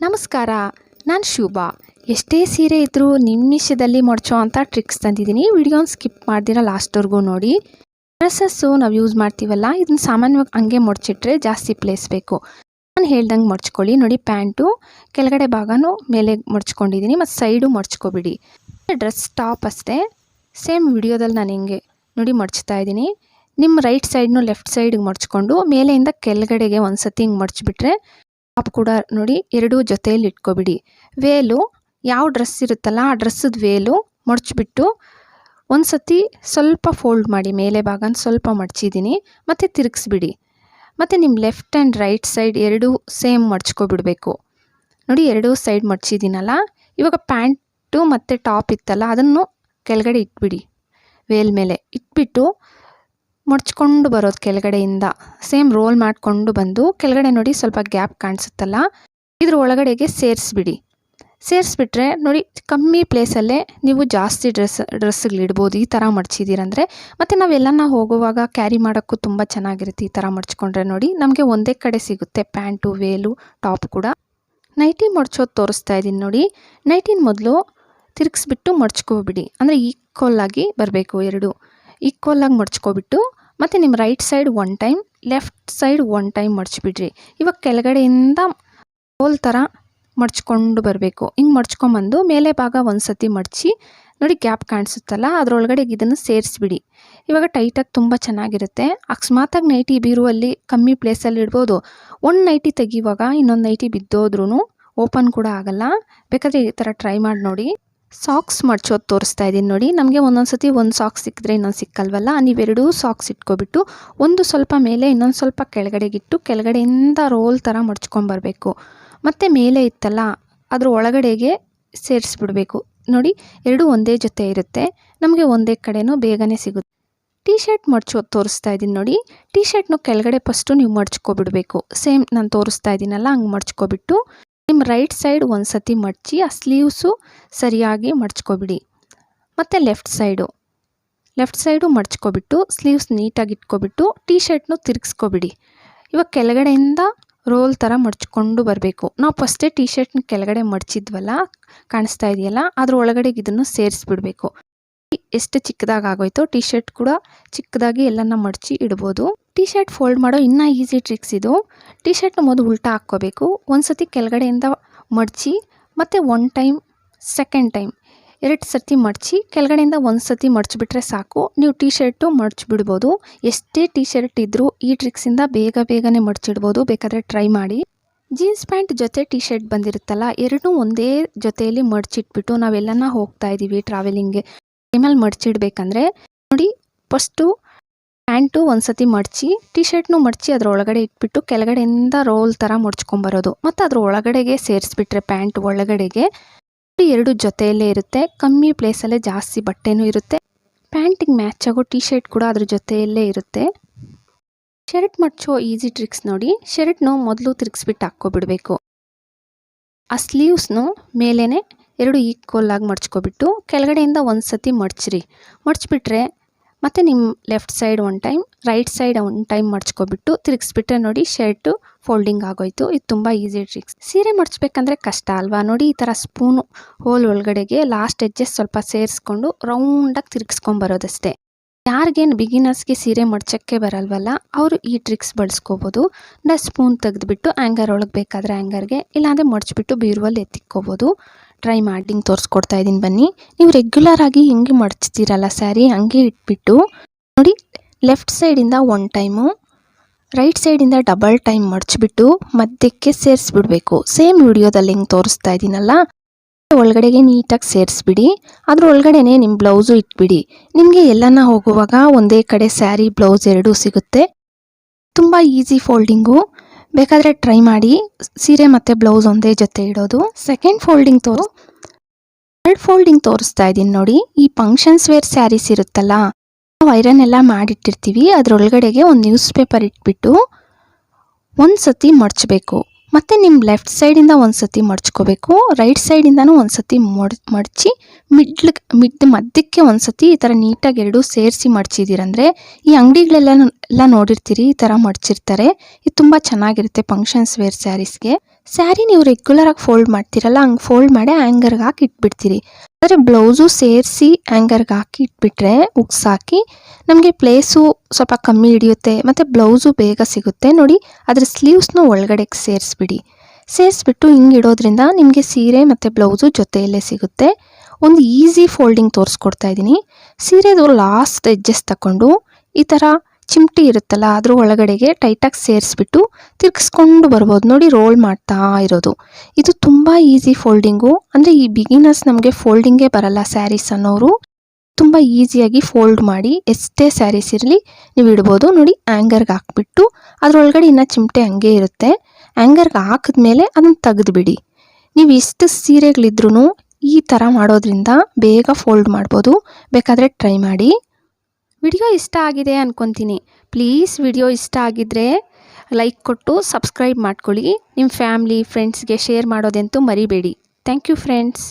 ನಮಸ್ಕಾರ, ನಾನು ಶುಭಾ. ಎಷ್ಟೇ ಸೀರೆ ಇದ್ದರೂ ನಿಮಿಷದಲ್ಲಿ ಮಡಚೋ ಅಂತ ಟ್ರಿಕ್ಸ್ ತಂದಿದ್ದೀನಿ. ವಿಡಿಯೋನ ಸ್ಕಿಪ್ ಮಾಡ್ದಿರ ಲಾಸ್ಟ್ವರೆಗೂ ನೋಡಿ. ಡ್ರೆಸ್ಸಸ್ಸು ನಾವು ಯೂಸ್ ಮಾಡ್ತೀವಲ್ಲ, ಇದನ್ನ ಸಾಮಾನ್ಯವಾಗಿ ಹಂಗೆ ಮಡಚಿಟ್ರೆ ಜಾಸ್ತಿ ಪ್ಲೇಸ್ ಬೇಕು. ನಾನು ಹೇಳ್ದಂಗೆ ಮಡ್ಚ್ಕೊಳ್ಳಿ. ನೋಡಿ, ಪ್ಯಾಂಟು, ಕೆಳಗಡೆ ಭಾಗನೂ ಮೇಲೆ ಮಡ್ಚ್ಕೊಂಡಿದ್ದೀನಿ ಮತ್ತು ಸೈಡು ಮಡ್ಚ್ಕೊಬಿಡಿ. ಡ್ರೆಸ್ ಟಾಪ್ ಅಷ್ಟೇ. ಸೇಮ್ ವಿಡಿಯೋದಲ್ಲಿ ನಾನು ಹಿಂಗೆ ನೋಡಿ ಮಡ್ಚ್ತಾ ಇದ್ದೀನಿ ನಿಮ್ಮ ರೈಟ್ ಸೈಡ್ನು ಲೆಫ್ಟ್ ಸೈಡ್ಗೆ ಮಡ್ಚ್ಕೊಂಡು ಮೇಲೆಯಿಂದ ಕೆಳಗಡೆಗೆ ಒಂದು ಸತಿ ಹಿಂಗೆ ಮಡ್ಚಿಬಿಟ್ರೆ ಟಾಪ್ ಕೂಡ ನೋಡಿ ಎರಡೂ ಜೊತೆಯಲ್ಲಿ ಇಟ್ಕೊಬಿಡಿ. ವೇಲು ಯಾವ ಡ್ರೆಸ್ ಇರುತ್ತಲ್ಲ ಆ ಡ್ರೆಸ್ಸದ ವೇಲು ಮಡಚಿಬಿಟ್ಟು ಒಂದು ಸತಿ ಸ್ವಲ್ಪ ಫೋಲ್ಡ್ ಮಾಡಿ ಮೇಲೆ ಭಾಗನ ಸ್ವಲ್ಪ ಮಡ್ಚಿದ್ದೀನಿ ಮತ್ತು ತಿರುಗಿಸ್ಬಿಡಿ. ಮತ್ತು ನಿಮ್ಮ ಲೆಫ್ಟ್ ಆ್ಯಂಡ್ ರೈಟ್ ಸೈಡ್ ಎರಡೂ ಸೇಮ್ ಮಡ್ಚ್ಕೊಬಿಡಬೇಕು. ನೋಡಿ ಎರಡೂ ಸೈಡ್ ಮಡ್ಚಿದ್ದೀನಲ್ಲ, ಇವಾಗ ಪ್ಯಾಂಟು ಮತ್ತು ಟಾಪ್ ಇತ್ತಲ್ಲ ಅದನ್ನು ಕೆಳಗಡೆ ಇಟ್ಬಿಡಿ. ವೇಲ್ ಮೇಲೆ ಇಟ್ಬಿಟ್ಟು ಮಡ್ಚ್ಕೊಂಡು ಬರೋದು ಕೆಳಗಡೆಯಿಂದ. ಸೇಮ್ ರೋಲ್ ಮಾಡಿಕೊಂಡು ಬಂದು ಕೆಳಗಡೆ ನೋಡಿ ಸ್ವಲ್ಪ ಗ್ಯಾಪ್ ಕಾಣಿಸುತ್ತಲ್ಲ? ಇದ್ರ ಒಳಗಡೆಗೆ ಸೇರಿಸ್ಬಿಡಿ. ಸೇರಿಸ್ಬಿಟ್ರೆ ನೋಡಿ ಕಮ್ಮಿ ಪ್ಲೇಸಲ್ಲೇ ನೀವು ಜಾಸ್ತಿ ಡ್ರೆಸ್ ಡ್ರೆಸ್ಗಳಿಡ್ಬೋದು ಈ ಥರ ಮಡ್ಚಿದ್ದೀರಂದರೆ ಮತ್ತು ನಾವೆಲ್ಲನ ಹೋಗುವಾಗ ಕ್ಯಾರಿ ಮಾಡೋಕ್ಕೂ ತುಂಬ ಚೆನ್ನಾಗಿರುತ್ತೆ ಈ ಥರ ಮಡ್ಚ್ಕೊಂಡ್ರೆ ನೋಡಿ. ನಮಗೆ ಒಂದೇ ಕಡೆ ಸಿಗುತ್ತೆ ಪ್ಯಾಂಟು ವೇಲು ಟಾಪ್ ಕೂಡ. ನೈಟಿ ಮಡ್ಚೋದು ತೋರಿಸ್ತಾ ಇದ್ದೀನಿ ನೋಡಿ. ನೈಟಿನ ಮೊದಲು ತಿರುಗಿಸ್ಬಿಟ್ಟು ಮಡ್ಚ್ಕೊಬಿಡಿ. ಅಂದರೆ ಈಕ್ವಲ್ ಆಗಿ ಬರಬೇಕು ಎರಡು. ಈಕ್ವಲ್ ಆಗಿ ಮಡ್ಚ್ಕೊಬಿಟ್ಟು ಮತ್ತು ನಿಮ್ಮ right side one time left side one time ಮಡ್ಚಿಬಿಡ್ರಿ. ಇವಾಗ ಕೆಳಗಡೆಯಿಂದ ಹೋಲ್ ಥರ ಮಡ್ಚ್ಕೊಂಡು ಬರಬೇಕು. ಹಿಂಗೆ ಮಡ್ಚ್ಕೊಂಬಂದು ಮೇಲೆ ಭಾಗ ಒಂದು ಸತಿ ಮಡಚಿ, ನೋಡಿ ಗ್ಯಾಪ್ ಕಾಣಿಸುತ್ತಲ್ಲ, ಅದರೊಳಗಡೆ ಇದನ್ನು ಸೇರಿಸ್ಬಿಡಿ. ಇವಾಗ ಟೈಟಾಗಿ ತುಂಬ ಚೆನ್ನಾಗಿರುತ್ತೆ. ಅಕಸ್ಮಾತಾಗಿ ನೈಟಿ ಬೀರುವಲ್ಲಿ ಕಮ್ಮಿ ಪ್ಲೇಸಲ್ಲಿ ಇಡ್ಬೋದು. ಒಂದು ನೈಟಿ ತೆಗಿಯುವಾಗ ಇನ್ನೊಂದು ನೈಟಿ ಬಿದ್ದೋದ್ರೂ ಓಪನ್ ಕೂಡ ಆಗಲ್ಲ. ಬೇಕಾದರೆ ಈ ಥರ ಟ್ರೈ ಮಾಡಿ ನೋಡಿ. ಸಾಕ್ಸ್ ಮಡ್ಚೋದು ತೋರಿಸ್ತಾ ಇದ್ದೀನಿ ನೋಡಿ. ನಮಗೆ ಒಂದೊಂದು ಸತಿ ಒಂದು ಸಾಕ್ಸ್ ಸಿಕ್ಕಿದ್ರೆ ಇನ್ನೊಂದು ಸಿಕ್ಕಲ್ವಲ್ಲ? ನೀವೆರಡೂ ಸಾಕ್ಸ್ ಇಟ್ಕೊಬಿಟ್ಟು ಒಂದು ಸ್ವಲ್ಪ ಮೇಲೆ ಇನ್ನೊಂದು ಸ್ವಲ್ಪ ಕೆಳಗಡೆಗಿಟ್ಟು ಕೆಳಗಡೆಯಿಂದ ರೋಲ್ ಥರ ಮಡ್ಚ್ಕೊಂಬರ್ಬೇಕು ಮತ್ತು ಮೇಲೆ ಇತ್ತಲ್ಲ, ಅದ್ರ ಒಳಗಡೆಗೆ ಸೇರಿಸ್ಬಿಡಬೇಕು. ನೋಡಿ, ಎರಡೂ ಒಂದೇ ಜೊತೆ ಇರುತ್ತೆ. ನಮಗೆ ಒಂದೇ ಕಡೆನೂ ಬೇಗನೆ ಸಿಗುತ್ತೆ. ಟೀ ಶರ್ಟ್ ಮಡ್ಚೋದು ತೋರಿಸ್ತಾ ಇದ್ದೀನಿ ನೋಡಿ. ಟೀ ಶರ್ಟ್ನು ಕೆಳಗಡೆ ಫಸ್ಟು ನೀವು ಮಡ್ಚ್ಕೊಬಿಡ್ಬೇಕು. ಸೇಮ್ ನಾನು ತೋರಿಸ್ತಾ ಇದ್ದೀನಲ್ಲ ಹಂಗೆ ಮಡ್ಚ್ಕೊಬಿಟ್ಟು. ನಿಮ್ಮ ರೈಟ್ ಸೈಡ್ ಒಂದು ಸತಿ ಮಡಚಿ, ಆ ಸ್ಲೀವ್ಸು ಸರಿಯಾಗಿ ಮಡ್ಚ್ಕೊಬಿಡಿ. ಮತ್ತು ಲೆಫ್ಟ್ ಸೈಡು ಲೆಫ್ಟ್ ಸೈಡು ಮಡ್ಚ್ಕೊಬಿಟ್ಟು ಸ್ಲೀವ್ಸ್ ನೀಟಾಗಿ ಇಟ್ಕೊಬಿಟ್ಟು ಟೀ ಶರ್ಟ್ನು ತಿರುಗಿಸ್ಕೊಬಿಡಿ. ಇವಾಗ ಕೆಳಗಡೆಯಿಂದ ರೋಲ್ ಥರ ಮಡ್ಚ್ಕೊಂಡು ಬರಬೇಕು. ನಾವು ಫಸ್ಟೇ ಟೀ ಶರ್ಟ್ನ ಕೆಳಗಡೆ ಮಡ್ಚಿದ್ವಲ್ಲ, ಕಾಣಿಸ್ತಾ ಇದೆಯಲ್ಲ, ಅದ್ರ ಒಳಗಡೆಗೆ ಇದನ್ನು ಸೇರಿಸ್ಬಿಡ್ಬೇಕು. ಎಷ್ಟು ಚಿಕ್ಕದಾಗಿ ಆಗೋಯ್ತೋ ಟೀ ಶರ್ಟ್ ಕೂಡ ಚಿಕ್ಕದಾಗಿ ಎಲ್ಲನ ಮಡಚಿ ಇಡ್ಬೋದು. ಟೀ ಶರ್ಟ್ ಫೋಲ್ಡ್ ಮಾಡೋ ಇನ್ನೂ ಈಸಿ ಟ್ರಿಕ್ಸ್ ಇದು. ಟೀ ಶರ್ಟ್ನ ಮೊದಲು ಉಲ್ಟಾ ಹಾಕ್ಕೋಬೇಕು. ಒಂದು ಸತಿ ಕೆಳಗಡೆಯಿಂದ ಮಡಚಿ, ಮತ್ತು ಒನ್ ಟೈಮ್ ಸೆಕೆಂಡ್ ಟೈಮ್ ಎರಡು ಸರ್ತಿ ಮಡಚಿ, ಕೆಳಗಡೆಯಿಂದ ಒಂದು ಸತಿ ಮಡಚಿಬಿಟ್ರೆ ಸಾಕು. ನೀವು ಟೀ ಶರ್ಟು ಮಡಚಿಬಿಡ್ಬೋದು. ಎಷ್ಟೇ ಟೀ ಶರ್ಟ್ ಇದ್ದರೂ ಈ ಟ್ರಿಕ್ಸಿಂದ ಬೇಗ ಬೇಗನೆ ಮಡಚಿಡ್ಬೋದು ಬೇಕಾದರೆ ಟ್ರೈ ಮಾಡಿ. ಜೀನ್ಸ್ ಪ್ಯಾಂಟ್ ಜೊತೆ ಟೀ ಶರ್ಟ್ ಬಂದಿರುತ್ತಲ್ಲ ಎರಡೂ ಒಂದೇ ಜೊತೆಯಲ್ಲಿ ಮಡಚಿಟ್ಬಿಟ್ಟು ನಾವೆಲ್ಲನ ಹೋಗ್ತಾ ಇದ್ದೀವಿ ಟ್ರಾವೆಲಿಂಗ್ಗೆ ಟೈಮಲ್ಲಿ ಮಡಚಿಡ್ಬೇಕಂದ್ರೆ ನೋಡಿ ಫಸ್ಟು ಪ್ಯಾಂಟು ಒಂದು ಸತಿ ಮಡಚಿ ಟಿ ಶರ್ಟ್ನು ಮಡಚಿ ಅದರ ಒಳಗಡೆ ಇಟ್ಬಿಟ್ಟು ಕೆಳಗಡೆಯಿಂದ ರೋಲ್ ಥರ ಮಡ್ಚ್ಕೊಂಬರೋದು. ಮತ್ತು ಅದ್ರ ಒಳಗಡೆಗೆ ಸೇರಿಸ್ಬಿಟ್ರೆ ಪ್ಯಾಂಟ್ ಒಳಗಡೆಗೆ ಎರಡು ಜೊತೆಯಲ್ಲೇ ಇರುತ್ತೆ, ಕಮ್ಮಿ ಪ್ಲೇಸಲ್ಲೇ ಜಾಸ್ತಿ ಬಟ್ಟೆನೂ ಇರುತ್ತೆ. ಪ್ಯಾಂಟಿಗೆ ಮ್ಯಾಚ್ ಆಗೋ ಟಿ ಶರ್ಟ್ ಕೂಡ ಅದ್ರ ಜೊತೆಯಲ್ಲೇ ಇರುತ್ತೆ. ಶರ್ಟ್ ಮಡ್ಚೋ ಈಸಿ ಟ್ರಿಕ್ಸ್ ನೋಡಿ, ಶರ್ಟ್ನು ಮೊದಲು ತಿರುಗಿಸ್ಬಿಟ್ಟು ಹಾಕ್ಕೊಬಿಡ್ಬೇಕು. ಆ ಸ್ಲೀವ್ಸ್ನು ಮೇಲೇ ಎರಡು ಈಕ್ವಲ್ ಆಗಿ ಮಡ್ಚ್ಕೊಬಿಟ್ಟು ಕೆಳಗಡೆಯಿಂದ ಒಂದು ಸತಿ ಮಡ್ಚ್ರಿ. ಮಡ್ಚಿಬಿಟ್ರೆ ಮತ್ತು ನಿಮ್ಮ left side one time right side one time ಮಡ್ಚ್ಕೊಬಿಟ್ಟು ತಿರುಗಿಸ್ಬಿಟ್ರೆ ನೋಡಿ ಶರ್ಟು ಫೋಲ್ಡಿಂಗ್ ಆಗೋಯ್ತು. ಇದು ತುಂಬ ಈಸಿ ಟ್ರಿಕ್ಸ್ ಸೀರೆ ಮಡ್ಚ್ಬೇಕಂದ್ರೆ ಕಷ್ಟ ಅಲ್ವಾ? ನೋಡಿ ಈ ಥರ ಸ್ಪೂನು ಹೋಲ್ ಒಳಗಡೆಗೆ ಲಾಸ್ಟ್ ಎಜ್ಜಸ್ ಸ್ವಲ್ಪ ಸೇರಿಸ್ಕೊಂಡು ರೌಂಡಾಗಿ ತಿರುಗಿಸ್ಕೊಂಬರೋದಷ್ಟೇ ಯಾರಿಗೇನು ಬಿಗಿನರ್ಸ್ಗೆ ಸೀರೆ ಮಡ್ಚೋಕ್ಕೆ ಬರಲ್ವಲ್ಲ, ಅವರು ಈ ಟ್ರಿಕ್ಸ್ ಬಳಸ್ಕೋಬೋದು. ನಾ ಸ್ಪೂನ್ ತೆಗೆದುಬಿಟ್ಟು ಆ್ಯಂಗರ್ ಒಳಗೆ ಬೇಕಾದರೆ ಆ್ಯಂಗರ್ಗೆ ಇಲ್ಲಾಂದರೆ ಮಡ್ಚಿಬಿಟ್ಟು ಬೀರುವಲ್ಲಿ ಎತ್ತಿಕ್ಕೋಬೋದು. ಟ್ರೈ ಮಾಡಿ ತೋರಿಸ್ಕೊಡ್ತಾ ಇದ್ದೀನಿ ಬನ್ನಿ. ನೀವು ರೆಗ್ಯುಲರ್ ಆಗಿ ಹಿಂಗೆ ಮಡಚ್ತೀರಲ್ಲ ಸ್ಯಾರಿ ಹಂಗೆ ಇಟ್ಬಿಟ್ಟು, ನೋಡಿ ಲೆಫ್ಟ್ ಸೈಡಿಂದ ಒನ್ ಟೈಮು ರೈಟ್ ಸೈಡಿಂದ ಡಬಲ್ ಟೈಮ್ ಮಡಚಿಬಿಟ್ಟು ಮಧ್ಯಕ್ಕೆ ಸೇರಿಸ್ಬಿಡ್ಬೇಕು. ಸೇಮ್ ವಿಡಿಯೋದಲ್ಲಿ ಹಿಂಗೆ ತೋರಿಸ್ತಾ ಇದ್ದೀನಲ್ಲ ಒಳಗಡೆಗೆ ನೀಟಾಗಿ ಸೇರಿಸ್ಬಿಡಿ. ಅದ್ರ ಒಳಗಡೆನೆ ನಿಮ್ಮ ಬ್ಲೌಸು ಇಟ್ಬಿಡಿ. ನಿಮಗೆ ಎಲ್ಲನ ಹೋಗುವಾಗ ಒಂದೇ ಕಡೆ ಸ್ಯಾರಿ, ಬ್ಲೌಸ್ ಎರಡೂ ಸಿಗುತ್ತೆ. ತುಂಬ ಈಸಿ ಫೋಲ್ಡಿಂಗು. ಬೇಕಾದರೆ ಟ್ರೈ ಮಾಡಿ. ಸೀರೆ ಮತ್ತು ಬ್ಲೌಸ್ ಒಂದೇ ಜೊತೆ ಇಡೋದು. ಸೆಕೆಂಡ್ ಫೋಲ್ಡಿಂಗ್ ತೋರು ಥರ್ಡ್ ಫೋಲ್ಡಿಂಗ್ ತೋರಿಸ್ತಾ ಇದ್ದೀನಿ ನೋಡಿ. ಈ ಫಂಕ್ಷನ್ಸ್ ವೇರ್ ಸ್ಯಾರೀಸ್ ಇರುತ್ತಲ್ಲ, ನಾವು ಐರನ್ ಎಲ್ಲ ಮಾಡಿಟ್ಟಿರ್ತೀವಿ. ಅದರೊಳಗಡೆಗೆ ಒಂದು ನ್ಯೂಸ್ ಪೇಪರ್ ಇಟ್ಬಿಟ್ಟು ಒಂದು ಸತಿ ಮಡಚಬೇಕು ಮತ್ತು ನಿಮ್ಮ ಲೆಫ್ಟ್ ಸೈಡಿಂದ ಒಂದು ಸತಿ ಮಡ್ಚ್ಕೋಬೇಕು. ರೈಟ್ ಸೈಡಿಂದನೂ ಒಂದು ಸತಿ ಮಡ್, ಮಡಚಿ ಮಿಡ್ಲ್ ಮಿಡ್ ಮಧ್ಯಕ್ಕೆ ಒಂದು ಸತಿ ಈ ಥರ ನೀಟಾಗಿ ಎರಡೂ ಸೇರಿಸಿ ಮಡ್ಚಿದ್ದೀರಂದರೆ ಈ ಅಂಗಡಿಗಳೆಲ್ಲ ಎಲ್ಲ ನೋಡಿರ್ತೀರಿ ಈ ಥರ ಮಡ್ಚಿರ್ತಾರೆ. ಇದು ತುಂಬ ಚೆನ್ನಾಗಿರುತ್ತೆ ಫಂಕ್ಷನ್ಸ್ ವೇರ್ ಸ್ಯಾರೀಸ್ಗೆ ಸ್ಯಾರಿ ನೀವು ರೆಗ್ಯುಲರಾಗಿ ಫೋಲ್ಡ್ ಮಾಡ್ತೀರಲ್ಲ, ಹಂಗೆ ಫೋಲ್ಡ್ ಮಾಡಿ ಆ್ಯಂಗರ್ಗೆ ಹಾಕಿ ಇಟ್ಬಿಡ್ತೀರಿ. ಆದರೆ ಬ್ಲೌಸು ಸೇರಿಸಿ ಆ್ಯಂಗರ್ಗೆ ಹಾಕಿ ಇಟ್ಬಿಟ್ರೆ ಉಕ್ಸ್ ಹಾಕಿ ನಮಗೆ ಪ್ಲೇಸು ಸ್ವಲ್ಪ ಕಮ್ಮಿ ಹಿಡಿಯುತ್ತೆ ಮತ್ತು ಬ್ಲೌಸು ಬೇಗ ಸಿಗುತ್ತೆ. ನೋಡಿ, ಅದರ ಸ್ಲೀವ್ಸ್ನೂ ಒಳಗಡೆಗೆ ಸೇರಿಸ್ಬಿಡಿ. ಸೇರಿಸ್ಬಿಟ್ಟು ಹಿಂಗೆ ಇಡೋದ್ರಿಂದ ನಿಮಗೆ ಸೀರೆ ಮತ್ತು ಬ್ಲೌಸು ಜೊತೆಯಲ್ಲೇ ಸಿಗುತ್ತೆ. ಒಂದು ಈಸಿ ಫೋಲ್ಡಿಂಗ್ ತೋರಿಸ್ಕೊಡ್ತಾ ಇದ್ದೀನಿ. ಸೀರೆದು ಲಾಸ್ಟ್ ಎಜ್ಜಸ್ ತಗೊಂಡು ಈ ಥರ ಚಿಮ್ಟಿ ಇರುತ್ತಲ್ಲ, ಅದ್ರ ಒಳಗಡೆಗೆ ಟೈಟಾಗಿ ಸೇರಿಸ್ಬಿಟ್ಟು ತಿರ್ಗಿಸ್ಕೊಂಡು ಬರ್ಬೋದು. ನೋಡಿ ರೋಲ್ ಮಾಡ್ತಾ ಇರೋದು. ಇದು ತುಂಬ ಈಸಿ ಫೋಲ್ಡಿಂಗು ಅಂದರೆ ಈ ಬಿಗಿನರ್ಸ್ ನಮಗೆ ಫೋಲ್ಡಿಂಗೇ ಬರಲ್ಲ ಸ್ಯಾರೀಸ್ ಅನ್ನೋರು. ತುಂಬ ಈಸಿಯಾಗಿ ಫೋಲ್ಡ್ ಮಾಡಿ ಎಷ್ಟೇ ಸ್ಯಾರೀಸ್ ಇರಲಿ ನೀವು ಇಡ್ಬೋದು. ನೋಡಿ ಆ್ಯಂಗರ್ಗೆ ಹಾಕ್ಬಿಟ್ಟು ಅದರೊಳಗಡೆ ಇನ್ನು ಚಿಮಟೆ ಹಂಗೆ ಇರುತ್ತೆ. ಆ್ಯಂಗರ್ಗೆ ಹಾಕಿದ್ಮೇಲೆ ಅದನ್ನು ತೆಗೆದುಬಿಡಿ. ನೀವು ಎಷ್ಟು ಸೀರೆಗಳಿದ್ರೂ ಈ ಥರ ಮಾಡೋದ್ರಿಂದ ಬೇಗ ಫೋಲ್ಡ್ ಮಾಡ್ಬೋದು. ಬೇಕಾದರೆ ಟ್ರೈ ಮಾಡಿ. ವಿಡಿಯೋ ಇಷ್ಟ ಆಗಿದೆ ಅಂದ್ಕೊತೀನಿ ಪ್ಲೀಸ್ ವಿಡಿಯೋ ಇಷ್ಟ ಆಗಿದ್ದರೆ ಲೈಕ್ ಕೊಟ್ಟು ಸಬ್ಸ್ಕ್ರೈಬ್ ಮಾಡ್ಕೊಳ್ಳಿ. ನಿಮ್ಮ ಫ್ಯಾಮ್ಲಿ, ಫ್ರೆಂಡ್ಸ್ಗೆ ಶೇರ್ ಮಾಡೋದಂತೂ ಮರಿಬೇಡಿ. Thank you, friends.